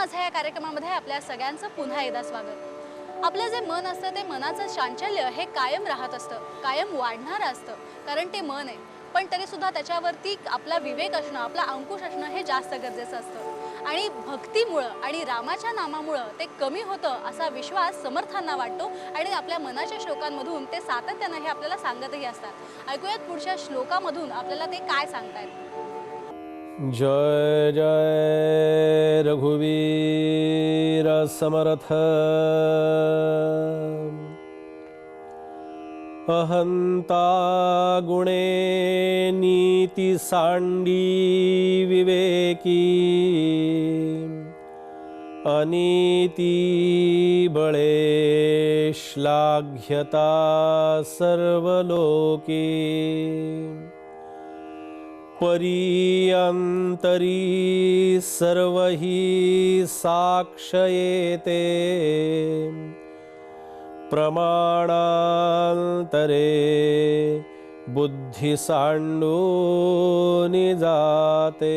माझा या कार्यक्रमामध्ये आपल्या सगळ्यांचं पुन्हा एकदा स्वागत. आपलं जे मन असतं ते मनाचं चांचल्य हे कायम राहत असतं कायम वाढणारं असतं कारण ते मन आहे. पण तरीसुद्धा त्याच्यावरती आपला विवेक असणं आपला अंकुश असणं हे जास्त गरजेचं असतं. आणि भक्तीमुळं आणि रामाच्या नामामुळं ते कमी होतं असा विश्वास समर्थांना वाटतो आणि आपल्या मनाच्या श्लोकांमधून ते सातत्यानं हे आपल्याला सांगतही असतात. ऐकूयात पुढच्या श्लोकामधून आपल्याला ते काय सांगतायत. जय जय रघुवीर समर्थ। अहंता गुणे नीति सांडी विवेकी। अनीती बळे श्लाघ्यता सर्वलोकी। परीयंतरी सर्व साक्षयेते। प्रमाणांतरे बुद्धी जाते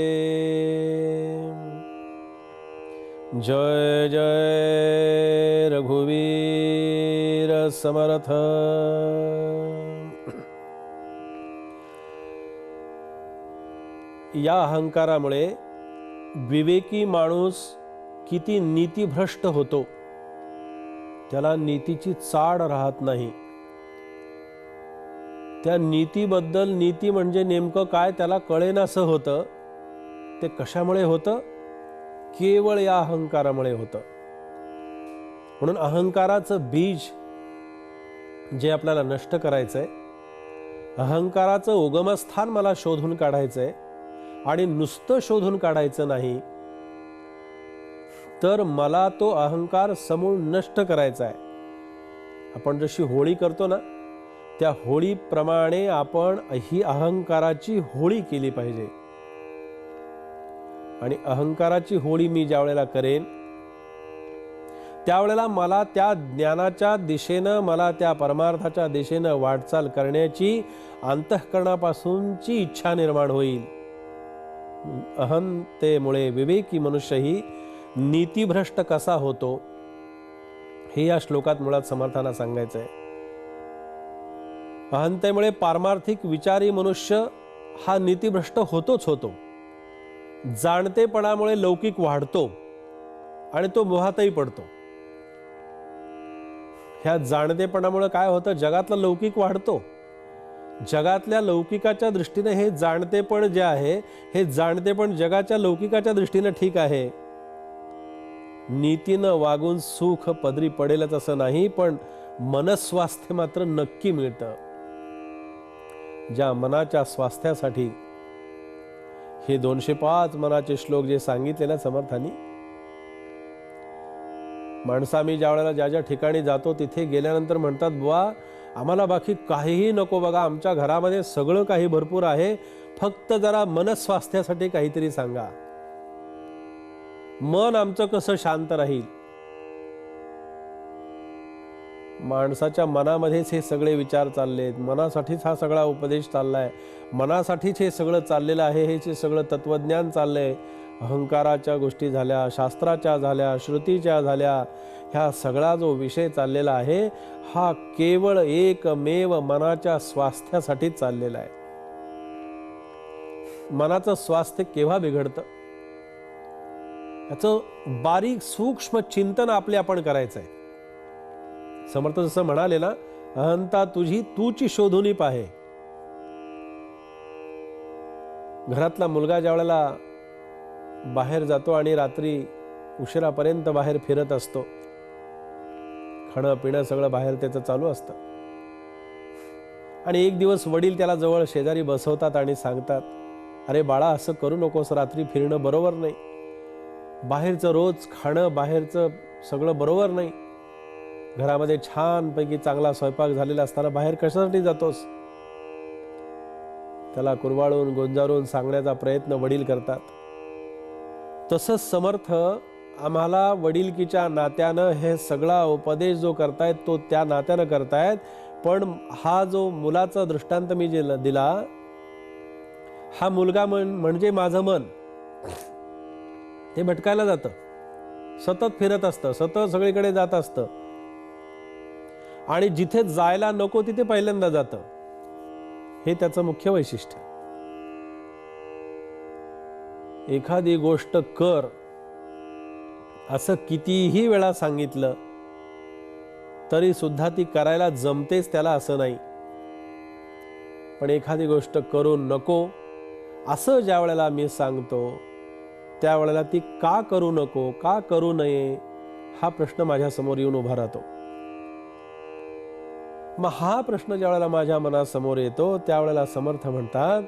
जय जय रघुवीर समर्थ। या अहंकारामुळे विवेकी माणूस किती नीतीभ्रष्ट होतो त्याला नीतीची चाड राहत नाही. त्या नीतीबद्दल नीती म्हणजे नेमकं काय त्याला कळेनासं होतं ते कशामुळे होतं? केवळ या अहंकारामुळे होतं. म्हणून अहंकाराचं बीज जे आपल्याला नष्ट करायचं आहे अहंकाराचं उगमस्थान मला शोधून काढायचं आहे आणि नुसतं शोधून काढायचं नाही तर मला तो अहंकार समूळ नष्ट करायचा आहे. आपण जशी होळी करतो ना त्या होळीप्रमाणे आपण ही अहंकाराची होळी केली पाहिजे. आणि अहंकाराची होळी मी ज्या वेळेला करेन त्यावेळेला मला त्या ज्ञानाच्या दिशेनं मला त्या परमार्थाच्या दिशेनं वाटचाल करण्याची अंतःकरणापासूनची इच्छा निर्माण होईल. अहंतेमुळे विवेकी मनुष्यही नीतिभ्रष्ट कसा होतो हे या श्लोकात मुळात समर्थांना सांगायचं आहे. अहंतेमुळे पारमार्थिक विचारी मनुष्य हा नीतिभ्रष्ट होतोच होतो. जाणतेपणामुळे लौकिक वाढतो आणि तो मोहातही पडतो. ह्या जाणतेपणामुळे काय होतं? जगातला लौकिक वाढतो. जगातल्या लौकिकाच्या दृष्टीने हे जाणतेपण जे आहे हे जाणतेपण जगाच्या लौकिकाच्या दृष्टीने ठीक आहे. नीतीनं वागून सुख पदरी पडेलच असं नाही पण मनस्वास्थ्य मात्र नक्की मिळतं. ज्या मनाच्या स्वास्थ्यासाठी. हे दोनशे पाच मनाचे श्लोक जे सांगितले ना समर्थांनी. माणसा आम्ही ज्या वेळेला ज्या ज्या ठिकाणी जातो तिथे गेल्यानंतर म्हणतात बुवा आम्हाला बाकी काहीही नको बघा. आमच्या घरामध्ये सगळं काही भरपूर आहे. फक्त जरा मनस्वास्थ्यासाठी काहीतरी सांगा. मन आमचं कसं शांत राहील? माणसाच्या मनामध्येच हे सगळे विचार चाललेत. मनासाठीच हा सगळा उपदेश चाललाय. मनासाठीच हे सगळं चाललेलं आहे. हे जे सगळं तत्वज्ञान चाललंय. अहंकाराच्या गोष्टी झाल्या शास्त्राच्या झाल्या श्रुतीच्या झाल्या ह्या सगळा जो विषय चाललेला आहे हा केवळ एकमेव मनाच्या स्वास्थ्यासाठीच चाललेला आहे. मनाचं स्वास्थ्य केव्हा बिघडतं? याचं बारीक सूक्ष्म चिंतन आपले आपण करायचं आहे. समर्थ जसं म्हणाले ना अहंता तुझी तूची शोधुनी पाहे. घरातला मुलगा ज्या वेळेला बाहेर जातो आणि रात्री उशिरापर्यंत बाहेर फिरत असतो. खाणं पिणं सगळं बाहेर त्याचं चालू असतं. आणि एक दिवस वडील त्याला जवळ शेजारी बसवतात आणि सांगतात अरे बाळा असं करू नकोस रात्री फिरणं बरोबर नाही. बाहेरचं रोज खाणं बाहेरचं सगळं बरोबर नाही. घरामध्ये छानपैकी चांगला स्वयंपाक झालेला असताना बाहेर कशासाठी जातोस? त्याला कुरवाळून गोंजारून सांगण्याचा प्रयत्न वडील करतात. तसंच समर्थ आम्हाला वडिलकीच्या नात्यानं हे सगळा उपदेश जो करतायत तो त्या नात्यानं करतायत. पण हा जो मुलाचा दृष्टांत मी जे दिला हा मुलगा मन म्हणजे माझं मन. ते भटकायला जातं. सतत फिरत असतं सतत सगळीकडे जात असतं. आणि जिथे जायला नको तिथे पहिल्यांदा जातं. हे त्याचं मुख्य वैशिष्ट्य. एखादी गोष्ट कर. असं कितीही वेळा सांगितलं तरी सुद्धा ती करायला जमतेच त्याला असं नाही. पण एखादी गोष्ट करू नको असं ज्या वेळेला मी सांगतो त्यावेळेला ती का करू नको का करू नये हा प्रश्न माझ्यासमोर येऊन उभा राहतो. मग हा प्रश्न ज्या वेळेला माझ्या मनासमोर येतो त्यावेळेला समर्थ म्हणतात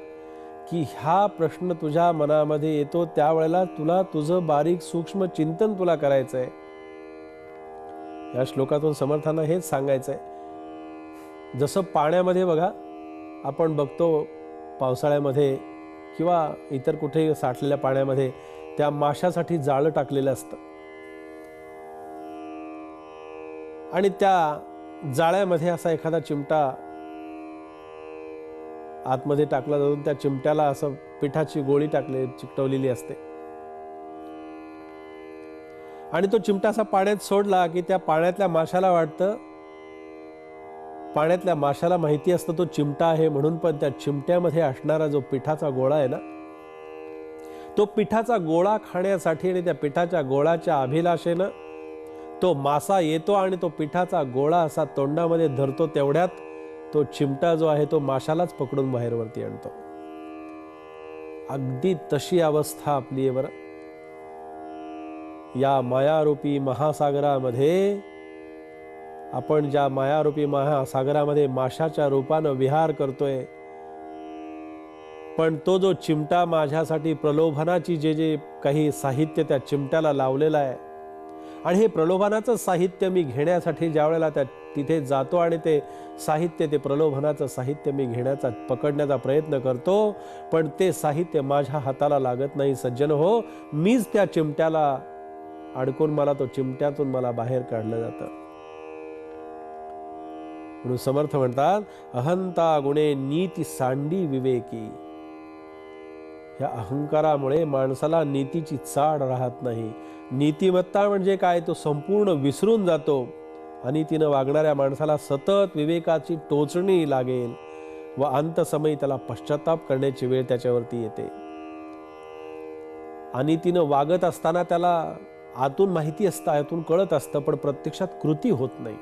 की हा प्रश्न तुझ्या मनामध्ये येतो त्यावेळेला तुला तुझं बारीक सूक्ष्म चिंतन तुला करायचंय. या श्लोकातून समर्थांना हेच सांगायचंय. जसं पाण्यामध्ये बघा आपण बघतो पावसाळ्यामध्ये किंवा इतर कुठेही साठलेल्या पाण्यामध्ये त्या माशासाठी जाळं टाकलेलं असतं. आणि त्या जाळ्यामध्ये असा एखादा चिमटा आतमध्ये टाकला जातो त्या चिमट्याला असं पिठाची गोळी टाकले चिकटवलेली असते. आणि तो चिमटा असा पाण्यात सोडला की त्या पाण्यातल्या माशाला वाटतं पाण्यातल्या माशाला माहिती असतं तो चिमटा आहे म्हणून पण त्या चिमट्यामध्ये असणारा जो पिठाचा गोळा आहे ना तो पिठाचा गोळा खाण्यासाठी आणि त्या पिठाच्या गोळाच्या अभिलाषेनं तो मासा येतो आणि तो पिठाचा गोळा असा तोंडामध्ये धरतो तेवढ्यात तो चिमटा जो आहे तो माशालाच पकडून बाहेर वरती आणतो. अगदी तशी अवस्था आपली आहे बरं. या मायारूपी महासागरामध्ये आपण ज्या मायारूपी महासागरामध्ये माशाच्या रूपानं विहार करतोय पण तो जो चिमटा माझ्यासाठी प्रलोभनाची जे जे काही साहित्य त्या चिमट्याला लावलेलं आहे आणि हे प्रलोभनाचं साहित्य मी घेण्यासाठी ज्या वेळेला त्या तिथे जातो आणि ते साहित्य ते प्रलोभनाचं साहित्य मी घेण्याचा पकडण्याचा प्रयत्न करतो पण ते साहित्य माझ्या हाताला लागत नाही सज्जन हो. मीच त्या चिमट्याला अडकून मला तो चिमट्यातून मला बाहेर काढलं जातं. म्हणून समर्थ म्हणतात अहंता गुणे नीती सांडी विवेकी. या अहंकारामुळे माणसाला नीतीची चाड राहत नाही. नीतिमत्ता म्हणजे काय? तो संपूर्ण विसरून जातो. आणि तिनं वागणाऱ्या माणसाला सतत विवेकाची टोचणी लागेल व अंतसमयी त्याला पश्चाताप करण्याची वेळ त्याच्यावरती येते. आणि तिनं वागत असताना त्याला आतून माहिती असतं आतून कळत असतं पण प्रत्यक्षात कृती होत नाही.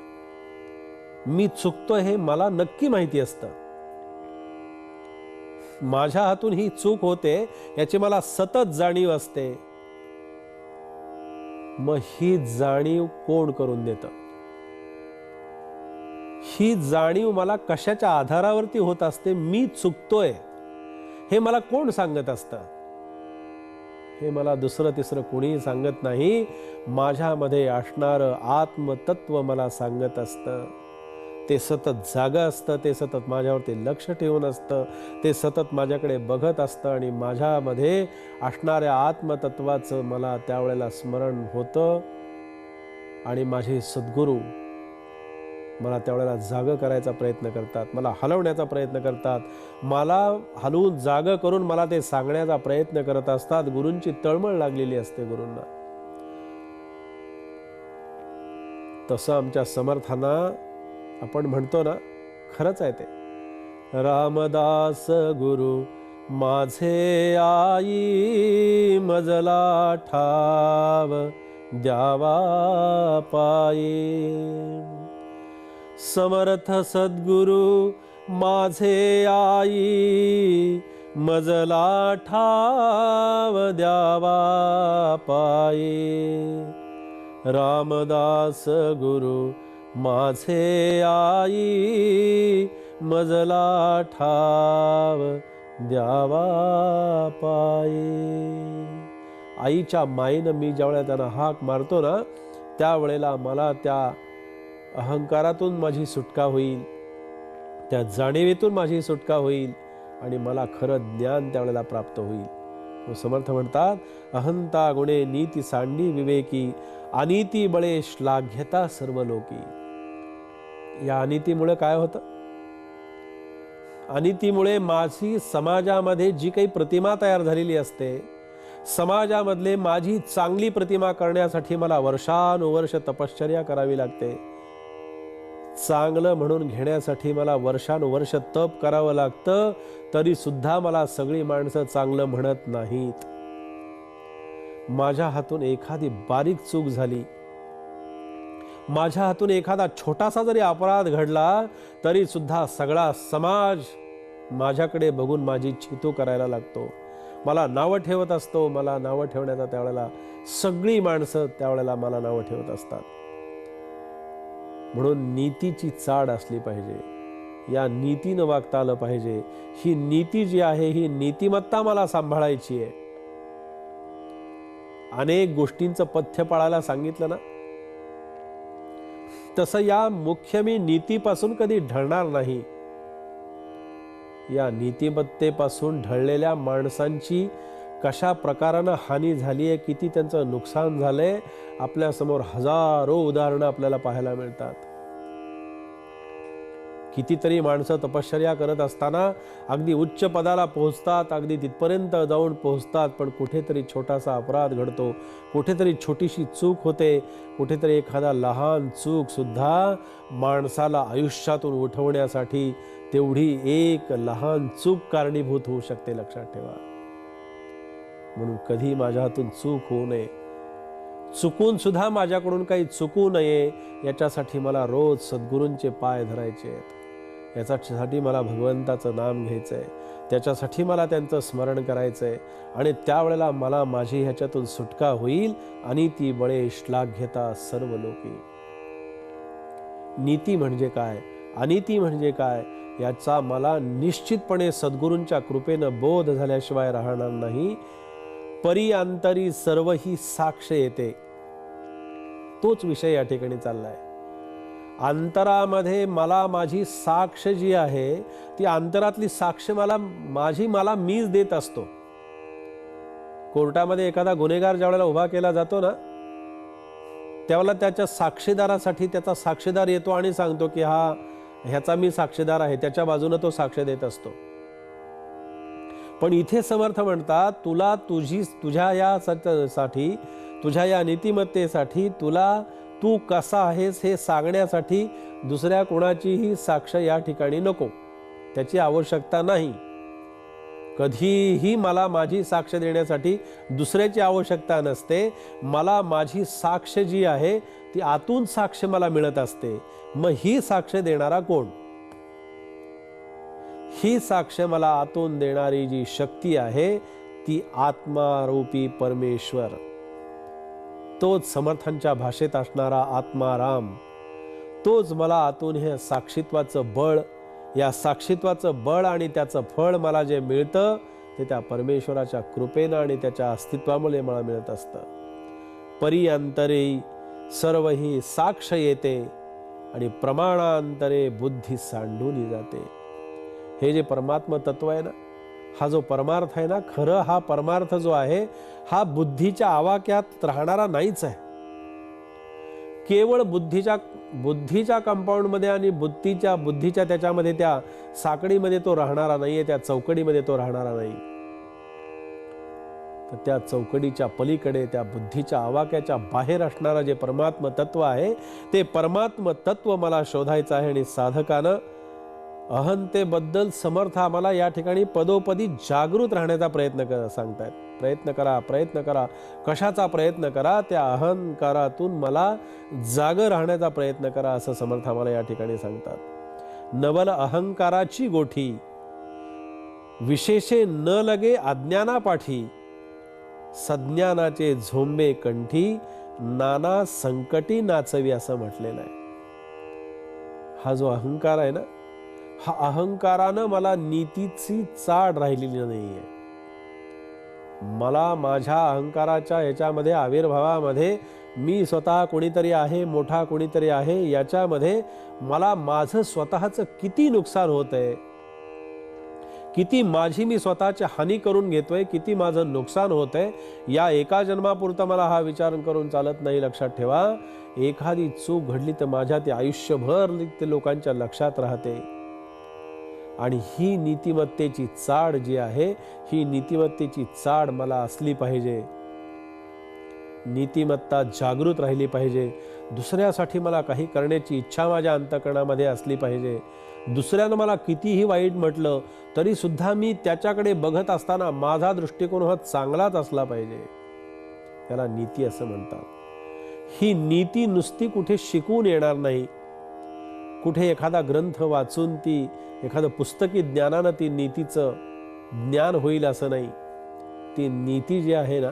मी चुकतोय हे मला नक्की माहिती असतं. माझ्या हातून ही चूक होते याची मला सतत जाणीव असते. मग ही जाणीव कोण करून देतं? ही जाणीव मला कशाच्या आधारावरती होत असते? मी चुकतोय? हे मला कोण सांगत असतं? हे मला दुसरं तिसरं कोणीही सांगत नाही. माझ्यामध्ये असणारं आत्मतत्व मला सांगत असतं. ते सतत जागं असतं ते सतत माझ्यावरती लक्ष ठेवून असतं ते सतत माझ्याकडे बघत असतं आणि माझ्यामध्ये असणाऱ्या आत्मतत्वाचं मला त्यावेळेला स्मरण होतं. आणि माझे सद्गुरू मला त्यावेळेला जागं करायचा प्रयत्न करतात मला हलवण्याचा प्रयत्न करतात मला हलवून जागं करून मला ते सांगण्याचा प्रयत्न करत असतात. गुरूंची तळमळ लागलेली असते गुरूंना. तसं आमच्या समर्थांना आपण म्हणतो ना खरंच आहे ते. रामदास गुरु माझे आई मजला ठाव द्यावा पायी. समर्थ सद्गुरु माझे आई मजला ठाव द्यावा पायी. रामदास गुरु माझे आई मजला ठाव द्यावा पायी. आईच्या माईनं मी ज्यावेळेला त्यांना हाक मारतो ना त्यावेळेला मला त्या अहंकारातून माझी सुटका होईल त्या जाणीवेतून माझी सुटका होईल आणि मला खरं ज्ञान त्यावेळेला प्राप्त होईल. समर्थ म्हणतात अहंता गुणे नीती सांडी विवेकी अनिती बळे श्लाघ्यता सर्व लोकी या अनितीमुळे काय होतं? अनितीमुळे माझी समाजामध्ये जी काही प्रतिमा तयार झालेली असते समाजामधले माझी चांगली प्रतिमा करण्यासाठी मला वर्षानुवर्ष तपश्चर्या करावी लागते. चांगलं म्हणून घेण्यासाठी मला वर्षानुवर्ष तप करावं लागतं तरी सुद्धा मला सगळी माणसं चांगलं म्हणत नाहीत. माझ्या हातून एखादी बारीक चूक झाली. माझ्या हातून एखादा छोटासा जरी अपराध घडला तरी सुद्धा सगळा समाज माझ्याकडे बघून माझी छितू करायला लागतो. मला नावं ठेवत असतो मला नावं ठेवण्याचा त्यावेळेला सगळी माणसं त्यावेळेला मला नावं ठेवत असतात. म्हणून नीतीची चाड असली पाहिजे. या नीतीनं वागता आलं पाहिजे. ही नीती जी आहे ही नीतिमत्ता मला सांभाळायची आहे. अनेक गोष्टींचं पथ्य पाळायला सांगितलं ना? तसं या मुख्य मी नीतीपासून कधी ढळणार नाही. या नीतिमत्तेपासून ढळलेल्या माणसांची कशा प्रकारानं हानी झाली आहे किती त्यांचं नुकसान झालं आहे आपल्यासमोर हजारो उदाहरणं आपल्याला पाहायला मिळतात. कितीतरी माणसं तपश्चर्या करत असताना अगदी उच्च पदाला पोहोचतात अगदी तिथपर्यंत जाऊन पोहोचतात पण कुठेतरी छोटासा अपराध घडतो. कुठेतरी छोटीशी चूक होते कुठेतरी एखादा लहान चूकसुद्धा माणसाला आयुष्यातून उठवण्यासाठी तेवढी एक लहान चूक कारणीभूत होऊ शकते लक्षात ठेवा. म्हणून कधी माझ्या हातून चूक होऊ नये. चुकून सुद्धा माझ्याकडून काही चुकू नये याच्यासाठी मला रोज सद्गुरूंचे पाय धरायचे आहेत. याच्यासाठी मला भगवंताचं नाम घ्यायचं आहे त्याच्यासाठी मला त्यांचं स्मरण करायचं आहे आणि त्यावेळेला मला माझी ह्याच्यातून सुटका होईल आणि ती बळे श्लाघ घेता सर्व लोकी नीती म्हणजे काय? अनिती म्हणजे काय? याचा मला निश्चितपणे सद्गुरूंच्या कृपेनं बोध झाल्याशिवाय राहणार नाही. परिअंतरी सर्व ही साक्ष येते. तोच विषय या ठिकाणी चाललाय. अंतरामध्ये मला माझी साक्ष जी आहे ती अंतरातली साक्ष मला माझी मला मीच देत असतो. कोर्टामध्ये एखादा गुन्हेगार ज्यावेळेला उभा केला जातो ना त्यावेळेला त्याच्या साक्षीदारासाठी त्याचा साक्षीदार येतो आणि सांगतो की हा ह्याचा मी साक्षीदार आहे त्याच्या बाजूनं तो साक्ष देत असतो. पण इथे समर्थ म्हणतात तुला तुझी तुझ्या या सत्य- साठी तुझ्या या नीतिमत्तेसाठी तुला तू कसा आहेस हे सांगण्यासाठी दुसऱ्या कोणाचीही साक्ष या ठिकाणी नको. त्याची आवश्यकता नाही. कधीही मला माझी साक्ष देण्यासाठी दुसऱ्याची आवश्यकता नसते. मला माझी साक्ष जी आहे ती आतून साक्ष मला मिळत असते. मग ही साक्ष देणारा कोण? ही साक्ष मला आतून देणारी जी शक्ती आहे ती आत्मारूपी परमेश्वर. तोच समर्थांच्या भाषेत असणारा आत्माराम. तोच मला आतून हे साक्षित्वाचं बळ या साक्षित्वाचं बळ आणि त्याचं फळ मला जे मिळतं ते त्या परमेश्वराच्या कृपेनं आणि त्याच्या अस्तित्वामुळे मला मिळत असतं. परिअंतरे सर्व ही साक्ष येते आणि प्रमाणांतरे बुद्धी सांडून जाते. हे जे परमात्म तत्व आहे ना हा जो परमार्थ आहे ना खरं हा परमार्थ जो आहे हा बुद्धीच्या आवाक्यात राहणारा नाहीच आहे. केवळ बुद्धीच्या बुद्धीच्या कंपाऊंडमध्ये आणि बुद्धीच्या बुद्धीच्या त्याच्यामध्ये त्या साकडीमध्ये तो राहणारा नाहीये त्या चौकडीमध्ये तो राहणारा नाही. तर त्या चौकडीच्या पलीकडे त्या बुद्धीच्या आवाक्याच्या बाहेर असणारा जे परमात्म तत्व आहे ते परमात्म तत्व मला शोधायचं आहे आणि साधकानं अहंतेबद्दल समर्थ आम्हाला या ठिकाणी पदोपदी जागृत राहण्याचा प्रयत्न कर सांगतायत. प्रयत्न करा प्रयत्न करा. कशाचा प्रयत्न करा? त्या अहंकारातून मला जाग राहण्याचा प्रयत्न करा असं समर्थ आम्हाला या ठिकाणी सांगतात. नवल अहंकाराची गोठी विशेषे न लगे अज्ञानापाठी सज्ञानाचे झोंबे कंठी नाना संकटी नाचवी असं म्हटलेलं आहे. हा जो अहंकार आहे ना हा अहंकारानं मला नीतीची चाड राहिलेली नाहीये. मला माझ्या अहंकाराच्या ह्याच्यामध्ये आविर्भावामध्ये मी स्वतः कोणीतरी आहे मोठा कोणीतरी आहे याच्यामध्ये मला माझं स्वतःचं किती नुकसान होत आहे किती माझी मी स्वतःची हानी करून घेतोय किती माझं नुकसान होत आहे या एका जन्मापुरता मला हा विचार करून चालत नाही लक्षात ठेवा. एखादी चूक घडली तर माझ्या ते आयुष्यभर ते लोकांच्या लक्षात राहते. आणि ही नीतिमत्तेची चाड जी आहे ही नीतिमत्तेची चाड मला असली पाहिजे. नीतिमत्ता जागृत राहिली पाहिजे. दुसऱ्यासाठी मला काही करण्याची इच्छा माझ्या अंतकरणामध्ये असली पाहिजे. दुसऱ्यानं मला कितीही वाईट म्हटलं तरीसुद्धा मी त्याच्याकडे बघत असताना माझा दृष्टिकोन हा चांगलाच असला पाहिजे. त्याला नीती असं म्हणतात. ही नीती नुसती कुठे शिकून येणार नाही. कुठे एखादा ग्रंथ वाचून ती एखादं पुस्तकी ज्ञानानं ती नीतीचं ज्ञान होईल असं नाही. ती नीती जी आहे ना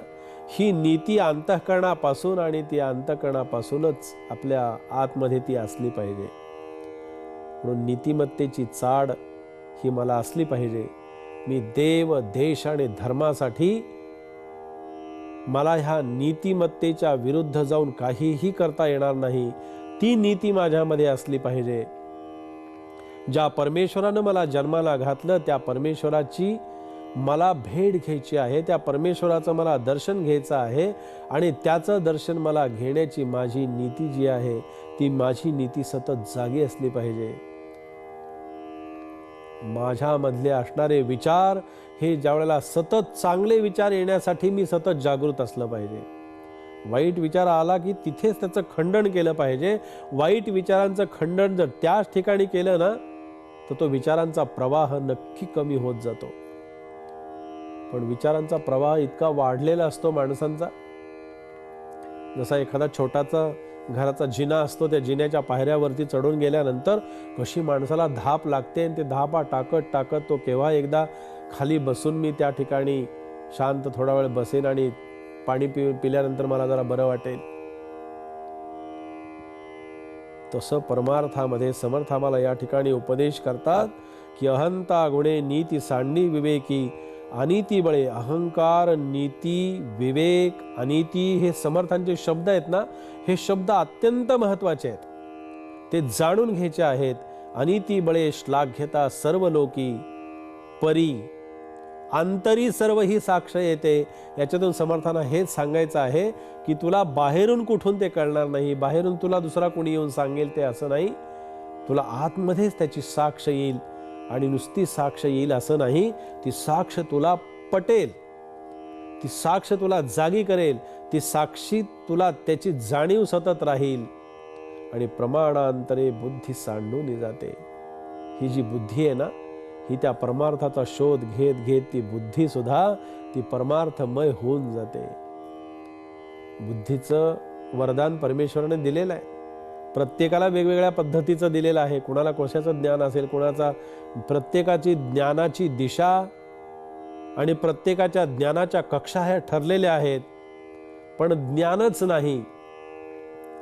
ही नीती अंतःकरणापासून आणि ती अंतःकरणापासूनच आपल्या आतमध्ये ती असली पाहिजे. म्हणून नीतिमत्तेची चाड ही मला असली पाहिजे. मी देव देश आणि धर्मासाठी मला ह्या नीतिमत्तेच्या विरुद्ध जाऊन काहीही करता येणार नाही. ती नीती माझ्यामध्ये असली पाहिजे. ज्या परमेश्वरानं मला जन्माला घातलं त्या परमेश्वराची मला भेट घ्यायची आहे त्या परमेश्वराचं मला दर्शन घ्यायचं आहे आणि त्याचं दर्शन मला घेण्याची माझी नीती जी आहे ती माझी नीती सतत जागी असली पाहिजे. माझ्यामधले असणारे विचार हे ज्यावेळेला सतत चांगले विचार येण्यासाठी मी सतत जागृत असलं पाहिजे. वाईट विचार आला की तिथेच त्याचं खंडन केलं पाहिजे. वाईट विचारांचं खंडन जर त्याच ठिकाणी केलं ना तर तो विचारांचा प्रवाह नक्की कमी होत जातो. पण विचारांचा प्रवाह इतका वाढलेला असतो माणसांचा. जसा एखादा छोटाचा घराचा जिना असतो त्या जिन्याच्या पायऱ्यावरती चढून गेल्यानंतर कशी माणसाला धाप लागते आणि ते धापा टाकत टाकत तो केव्हा एकदा खाली बसून मी त्या ठिकाणी शांत थोडा वेळ बसेन आणि पाणी पि पिल्यानंतर मला जरा बरं वाटेल. तसं परमार्थामध्ये समर्थामाला या ठिकाणी उपदेश करतात की अहंता गुणे नीती सांडणी विवेकी अनिती बळे अहंकार नीती विवेक अनिती हे समर्थांचे शब्द आहेत ना हे शब्द अत्यंत महत्त्वाचे आहेत. ते जाणून घ्यायचे आहेत अनिती बळे श्लाघ्यता सर्व लोकी परी अंतरी सर्व ही साक्ष येते. याच्यातून समर्थांना हेच सांगायचं आहे की तुला बाहेरून कुठून ते कळणार नाही बाहेरून तुला दुसरा कोणी येऊन सांगेल ते असं नाही. तुला आतमध्येच त्याची साक्ष येईल आणि नुसती साक्ष येईल असं नाही. ती साक्ष तुला पटेल. ती साक्ष तुला जागी करेल. ती साक्षी तुला त्याची जाणीव सतत राहील. आणि प्रमाणांतरे बुद्धी सांडून जाते. ही जी बुद्धी आहे ना ही त्या परमार्थाचा शोध घेत घेत ती बुद्धीसुद्धा ती परमार्थमय होऊन जाते. बुद्धीचं वरदान परमेश्वराने दिलेलं आहे. प्रत्येकाला वेगवेगळ्या पद्धतीचं दिलेलं आहे. कुणाला कशाचं ज्ञान असेल कुणाचा प्रत्येकाची ज्ञानाची दिशा आणि प्रत्येकाच्या ज्ञानाच्या कक्षा ह्या ठरलेल्या आहेत. पण ज्ञानच नाही.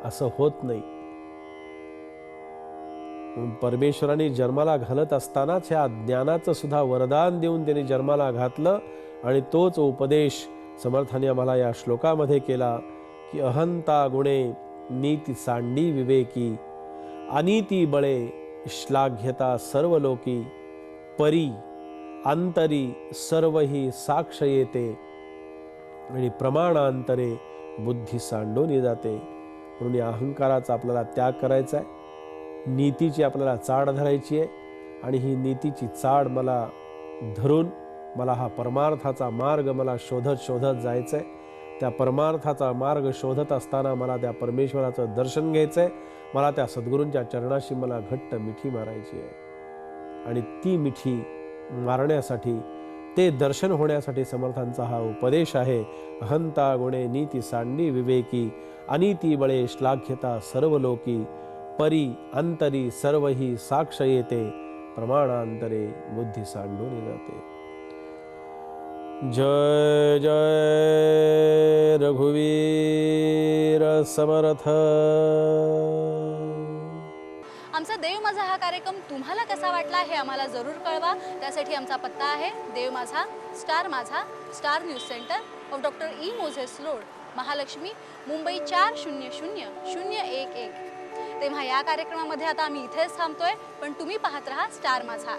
असं होत नाही. परमेश्वराने जन्माला घालत असतानाच ह्या ज्ञानाचं सुद्धा वरदान देऊन त्यांनी जन्माला घातलं आणि तोच उपदेश समर्थाने आम्हाला या श्लोकामध्ये केला की अहंता गुणे नीती सांडी विवेकी अनिती बळे श्लाघ्यता सर्व लोकी परी अंतरी सर्व ही साक्ष येते आणि प्रमाणांतरे बुद्धी सांडून जाते. म्हणून या अहंकाराचा आपल्याला त्याग करायचा आहे. नीतीची आपल्याला चाड धरायची आहे आणि ही नीतीची चाड मला धरून मला हा परमार्थाचा मार्ग मला शोधत शोधत जायचं आहे त्या परमार्थाचा मार्ग शोधत असताना मला त्या परमेश्वराचं दर्शन घ्यायचं आहे मला त्या सद्गुरूंच्या चरणाशी मला घट्ट मिठी मारायची आहे. आणि ती मिठी मारण्यासाठी ते दर्शन होण्यासाठी समर्थांचा हा उपदेश आहे. अहंता गुणे नीती सांडी विवेकी अनिती बळे श्लाघ्यता सर्व लोकी परी अंतरी सर्व ही साक्ष येते प्रमाणांतरे बुद्धी सांडून जाते. जय जय रघुवीर समर्थ. आमचा देव माझा हा कार्यक्रम तुम्हाला कसा वाटला हे आम्हाला जरूर कळवा. त्यासाठी आमचा पत्ता आहे देव Majha star Majha star news centre of doctor E Moses road Mahalaxmi Mumbai चार शून्य शून्य शून्य एक एक. तेव्हा या कार्यक्रमामध्ये आता आम्ही इथेच थांबतोय पण तुम्ही पाहत राहा स्टार माझा.